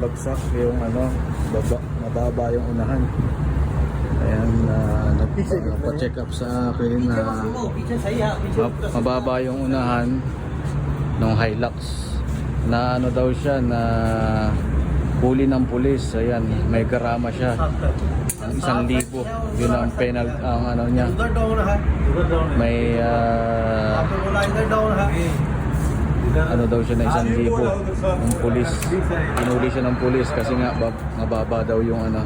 bagsak yung ano, baba, mababa yung unahan. Ayan, uh, nagpa-check up sa akin na uh, mababa yung unahan ng Hilux. Na ano daw siya na huli ng pulis. Ayan may karama siya. Ang isang libo. Yun ang penal ang ano niya. May uh, ano daw siya na isang libo? Ng pulis. Inuli siya ng pulis kasi nga bab, mababa daw yung ano.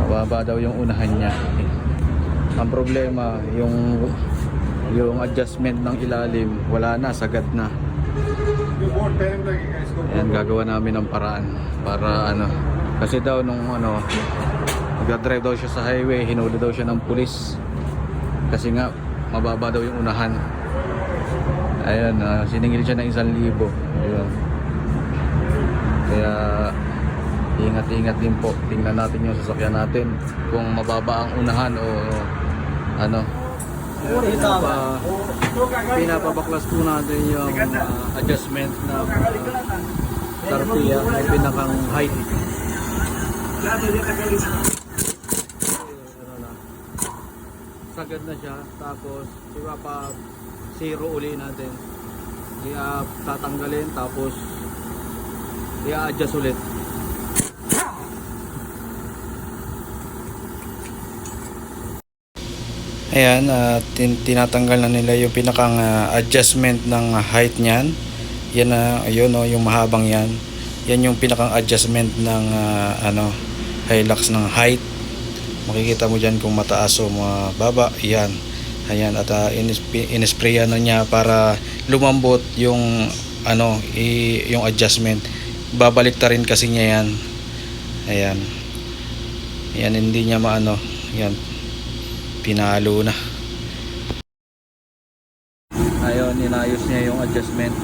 Mababa daw yung unahan niya. Ang problema yung yung adjustment ng ilalim wala na sagat na. Ayan, gagawa namin ng paraan para ano. Kasi daw nung ano nagdadrive daw siya sa highway hinuli daw siya ng pulis. Kasi nga mababa daw yung unahan. Ayun, ah, siningil siya ng isang libo. Ayun. Kaya, ingat-ingat din po. Tingnan natin yung sasakyan natin. Kung mababa ang unahan o ano. Pinapa, pinapabaklas po natin yung ah, adjustment ng uh, Tarpia. May pinakang height. Ano na. Sagad na siya. Tapos, ipapa zero uli natin. Kaya tatanggalin. Tapos, i-adjust ulit. Ayan, tin- tinatanggal na nila yung pinakang ah, adjustment ng height niyan. Yan na, ayun oh, yung mahabang yan. Yan yung pinakang adjustment ng ah, ano, Hilux ng height. Makikita mo diyan kung mataas o mababa. Yan. Ayan, at uh, inisprayan na niya para lumambot yung ano, i- yung adjustment. Babalik ta rin kasi niya yan. Ayan. Yan, hindi niya maano. Yan, pinalo na. Ayun, inayos niya yung adjustment.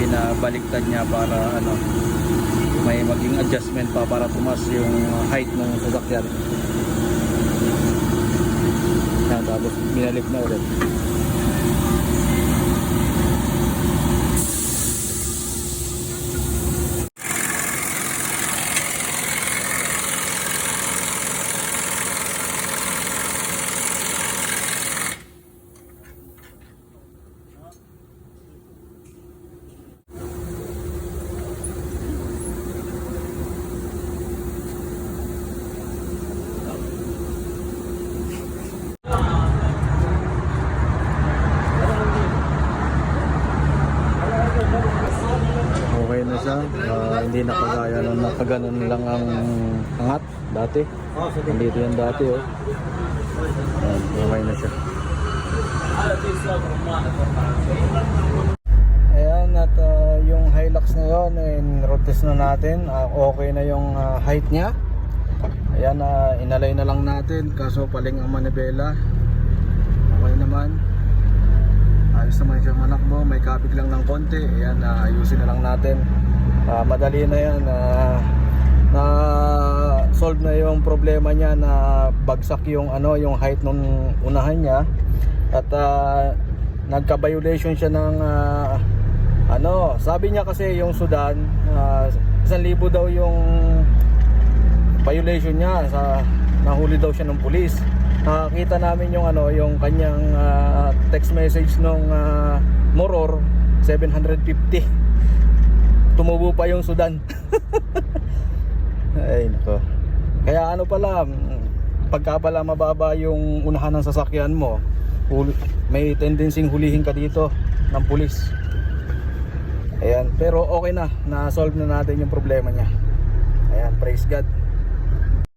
Pinabaliktad niya para ano, may maging adjustment pa para tumas yung height ng sasakyan. Yan, tapos binalik na ulit. Ah, hindi na kagaya nung nakaganon lang ang angat dati. Nandito yan dati oh. Ayan, okay na siya. Ayan at ah, yung Hilux na yun, in-road test na natin. Ah, okay na yung ah, height niya. Ayan, uh, inalay na lang natin kaso paling ang manibela. Okay naman. Ayos naman siya manakbo, may kapig lang ng konti. Ayan, uh, ayusin na lang natin. Ah, madali na yan. ah, na solve na yung problema niya na bagsak yung ano yung height nung unahan niya at ah, nagka-violation siya ng ah, ano sabi niya kasi yung Sudan uh, isang libo daw yung violation niya sa nahuli daw siya ng pulis nakakita namin yung ano yung kanyang ah, text message nung ah, Moror 750 tumubo pa yung Sudan. Ay nako. Kaya ano pala pagka pala mababa yung unahan ng sasakyan mo may tendency hulihin ka dito ng pulis. Ayan pero okay na na solve na natin yung problema niya. Ayan praise God